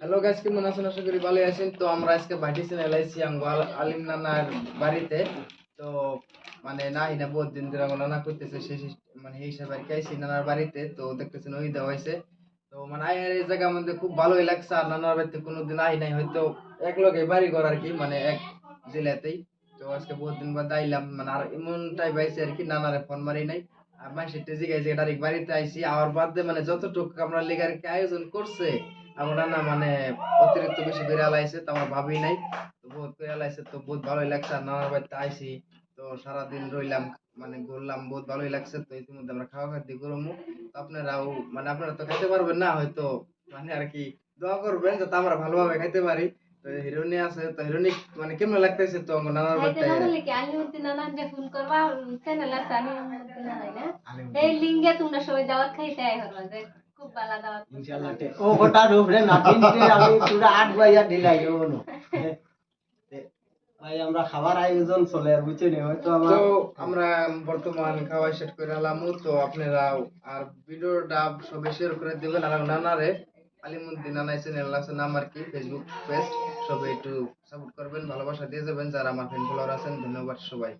Hello guys কেমন আছেন? আশা করি ভালো আছেন। তো আমরা আজকে বাইটিছেন এলআইসি আঙ্গো আল- আলিম নানার বাড়িতে। তো মানে না হিনা বহুত দিন ধরে আমার নানা করতেছে সে মানে এই হিসাবে আর কি নানার বাড়িতে। তো দেখতেছেন ওই দেওয়া হয়েছে। তো মানে আই এই জায়গা আমাদের খুব ভালোই লাগছে। আর নানার বাড়িতে কোনোদিন আই নাই, হয়তো এক লগে বাড়ি ঘর আর কি মানে এক জেলাতেই। তো আজকে বহুত দিন বাদ আইলাম। মানে আর এমনটাই পাইছে আর কি, নানারে ফোন মারি নাই। আর মাসের টেজি গাইছে ডাইরেক্ট বাড়িতে আইছি আর বাদ মানে যতটুকু আমরা লেগার কি আয়োজন করছে আমরা না মানে অতিরিক্ত বেশি করে আলাইছে তো আমার ভাবি নাই। তো বহুত করে আলাইছে তো বহুত ভালোই লাগছে। আর নানার বাড়িতে আইছি তো সারাদিন রইলাম মানে ঘুরলাম বহুত ভালোই লাগছে। তো ইতিমধ্যে আমরা খাওয়া খাদ্য করব তো আপনারাও মানে আপনারা তো খাইতে পারবেন না হয়তো। মানে আর কি দোয়া করবেন যাতে আমরা ভালোভাবে খাইতে পারি। তো হিরোনি আছে তো হিরোনি মানে কেমন লাগতেছে তো নানার বাড়িতে? ফোন করবা? চ্যানেল আছে না? এই লিঙ্গে তোমরা সবাই দাওয়াত খাইতে আই হরবা যে খুব ভালো দাওয়াত ইনশাআল্লাহ ও গোটা রূপরে না আমি পুরো আট বাইয়া দিলাই ওনো ভাই আমরা খাবার আয়োজন চলে আর বুঝছি হয়তো আমার তো আমরা বর্তমান খাওয়া সেট করে আলাম তো আপনারা আর ভিডিওটা সবে শেয়ার করে দিবেন। আর নানারে আলিমুদ্দিন নানা চ্যানেল আছে নাম আর কি ফেসবুক পেজ সবাই একটু সাপোর্ট করবেন ভালোবাসা দিয়ে যাবেন। যারা আমার ফ্রেন্ড ফলোয়ার আছেন ধন্যবাদ সবাই।